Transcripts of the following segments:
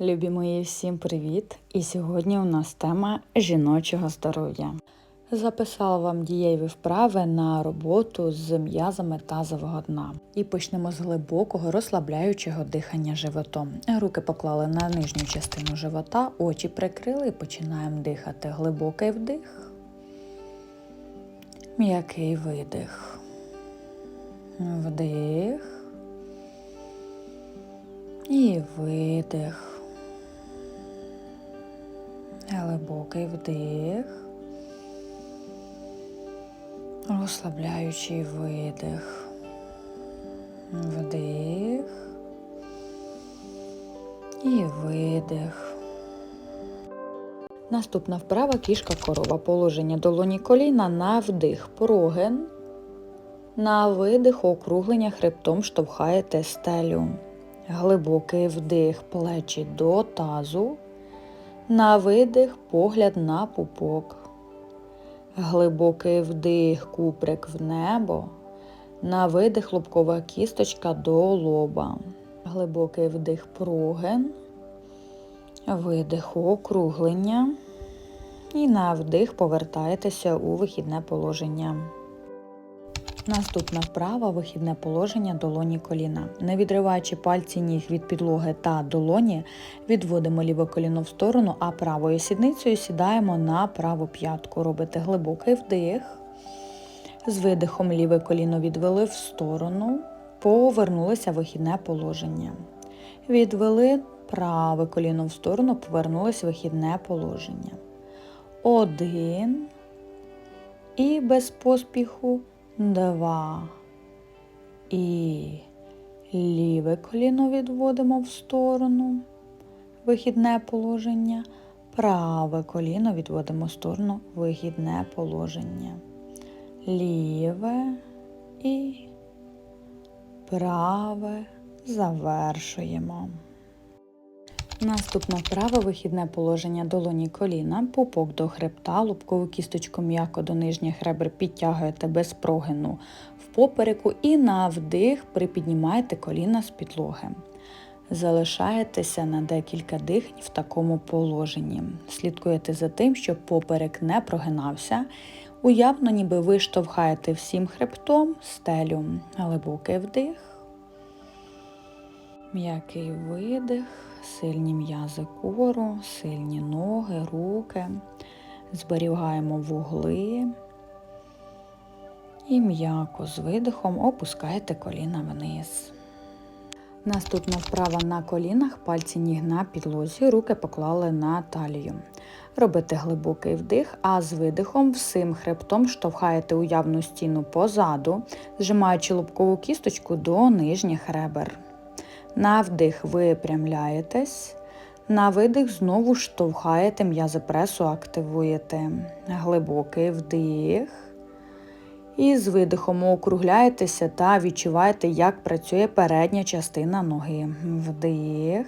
Любі мої, всім привіт! І сьогодні у нас тема жіночого здоров'я. Записала вам дієві вправи на роботу з м'язами тазового дна. І почнемо з глибокого розслабляючого дихання животом. Руки поклали на нижню частину живота, очі прикрили і починаємо дихати. Глибокий вдих, м'який видих. Вдих і видих. Глибокий вдих, розслабляючий видих, вдих і видих. Наступна вправа кішка корова. Положення долоні коліна на вдих, прогин. На видих округлення хребтом штовхаєте стелю. Глибокий вдих плечі до тазу. На видих погляд на пупок. Глибокий вдих, куприк в небо. На видих лобкова кісточка до лоба. Глибокий вдих прогин. Видих округлення. І на вдих повертаєтеся у вихідне положення. Наступна вправа вихідне положення долоні коліна. Не відриваючи пальці ніг від підлоги та долоні, відводимо ліве коліно в сторону, а правою сідницею сідаємо на праву п'ятку. Робите глибокий вдих. З видихом ліве коліно відвели в сторону, повернулися в вихідне положення. Відвели праве коліно в сторону, повернулися в вихідне положення. Один. І без поспіху два. І ліве коліно відводимо в сторону, вихідне положення. Праве коліно відводимо в сторону, вихідне положення. Ліве і праве завершуємо. Наступна вправа вихідне положення долоні коліна, пупок до хребта, лобкову кісточку м'яко до нижніх ребер підтягуєте без прогину в попереку і на вдих припіднімаєте коліна з підлоги. Залишаєтеся на декілька дихань в такому положенні. Слідкуєте за тим, щоб поперек не прогинався. Уявно, ніби ви штовхаєте всім хребтом стелю. Глибокий вдих, м'який видих сильні м'язи кору, сильні ноги, руки. Зберігаємо вугли і м'яко з видихом опускаєте коліна вниз. Наступна вправа на колінах, пальці ніг на підлозі, руки поклали на талію. Робите глибокий вдих, а з видихом всім хребтом штовхаєте уявну стіну позаду, зжимаючи лобкову кісточку до нижніх ребер. На вдих випрямляєтесь. На видих знову штовхаєте м'язи пресу, активуєте. Глибокий вдих. І з видихом округляєтеся та відчуваєте, як працює передня частина ноги. Вдих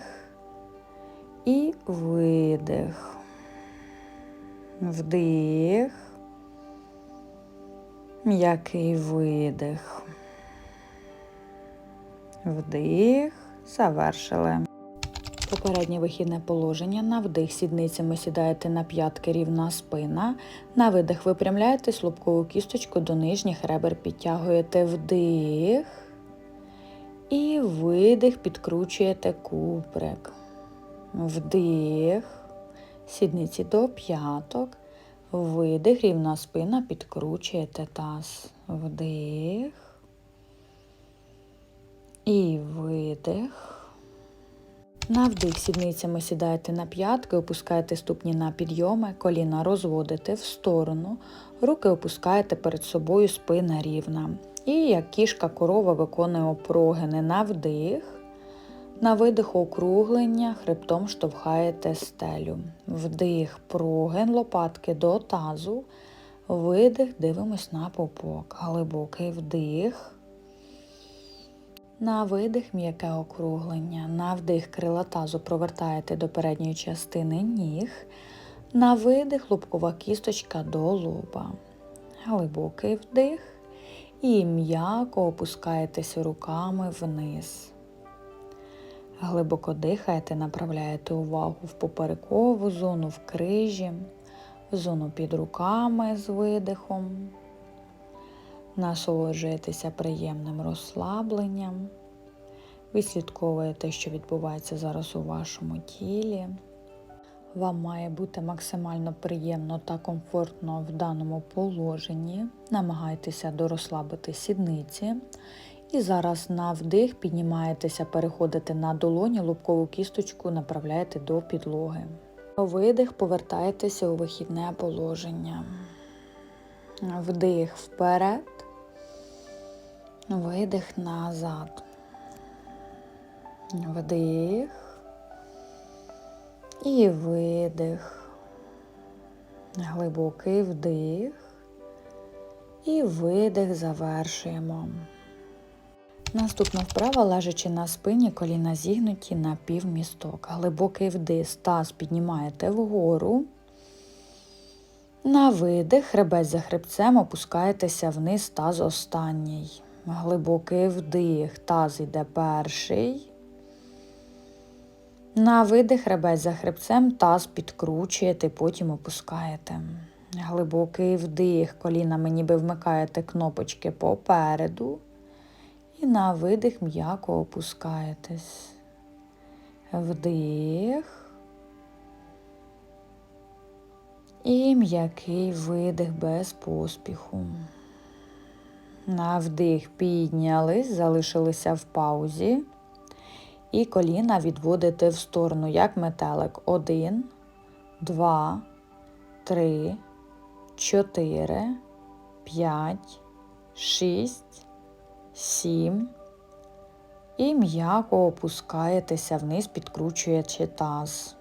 і видих. Вдих. М'який видих. Вдих. Завершили. Попереднє вихідне положення. На вдих сідницями сідаєте на п'ятки рівна спина. На видих випрямляєтесь, лобкову кісточку до нижніх ребер підтягуєте вдих. І видих, підкручуєте куприк. Вдих. Сідниці до п'яток. Видих, рівна спина, підкручуєте таз. Вдих. І видих. На вдих сідницями сідаєте на п'ятки, опускаєте ступні на підйоми, коліна розводите в сторону, руки опускаєте перед собою спина рівна. І як кішка корова виконує опрогини на вдих. На видих округлення, хребтом штовхаєте стелю. Вдих, прогин, лопатки до тазу. Видих, дивимось на попок. Глибокий вдих. На видих м'яке округлення. На вдих крила тазу провертаєте до передньої частини ніг. На видих лобкова кісточка до лоба. Глибокий вдих. І м'яко опускаєтесь руками вниз. Глибоко дихаєте, направляєте увагу в поперекову зону, в крижі, в зону під руками з видихом. Насолоджуєтеся приємним розслабленням. Відслідковуєте, що відбувається зараз у вашому тілі. Вам має бути максимально приємно та комфортно в даному положенні. Намагайтеся дорозслабити сідниці. І зараз на вдих піднімаєтеся, переходите на долоні, лобкову кісточку направляєте до підлоги. Видих, повертаєтеся у вихідне положення. Вдих вперед, видих назад. Вдих і видих. Глибокий вдих і видих завершуємо. Наступна вправа, лежачи на спині, коліна зігнуті на півмісток. Глибокий вдих, таз піднімаєте вгору. На видих, хребець за хребцем, опускаєтеся вниз, таз останній. Глибокий вдих, таз йде перший. На видих, хребець за хребцем, таз підкручуєте, потім опускаєте. Глибокий вдих, колінами ніби вмикаєте кнопочки попереду. І на видих м'яко опускаєтесь. Вдих. І м'який видих без поспіху. На вдих піднялись, залишилися в паузі. І коліна відводите в сторону, як метелик. Один, два, три, чотири, п'ять, шість, сім. І м'яко опускаєтеся вниз, підкручуючи таз.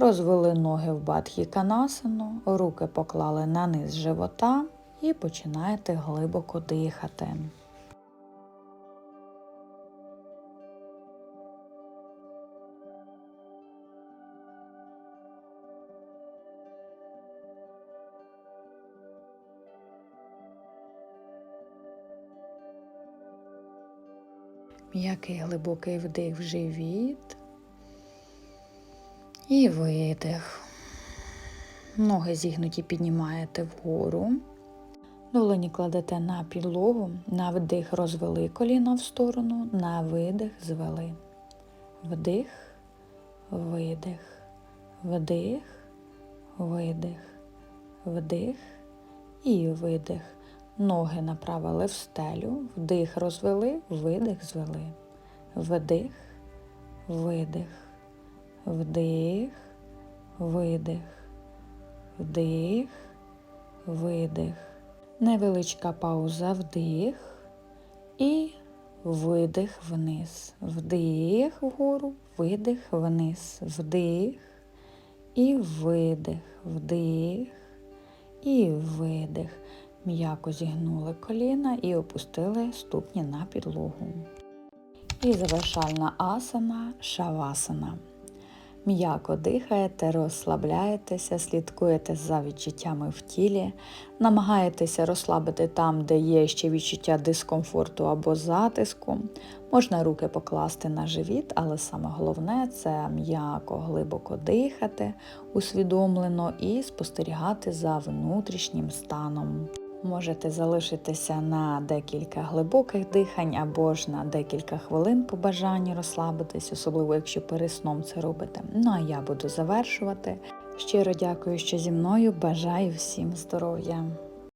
Розвели ноги в бадхі канасану, руки поклали на низ живота і починаєте глибоко дихати. М'який глибокий вдих в живіт і видих. Ноги зігнуті піднімаєте вгору. Долоні кладете на підлогу, на вдих розвели коліна в сторону, на видих звели. Вдих, видих, вдих, видих, вдих. І видих. Ноги направили в стелю, вдих розвели, видих звели. Вдих, видих, вдих, видих, вдих, видих. Невеличка пауза, вдих і видих вниз. Вдих вгору, видих вниз, вдих і видих, вдих і видих. М'яко зігнули коліна і опустили ступні на підлогу. І завершальна асана шавасана. М'яко дихаєте, розслабляєтеся, слідкуєте за відчуттями в тілі, намагаєтеся розслабити там, де є ще відчуття дискомфорту або затиску. Можна руки покласти на живіт, але саме головне це м'яко глибоко дихати, усвідомлено і спостерігати за внутрішнім станом. Можете залишитися на декілька глибоких дихань або ж на декілька хвилин по бажанні розслабитись, особливо якщо перед сном це робите. Ну а я буду завершувати. Щиро дякую, що зі мною. Бажаю всім здоров'я!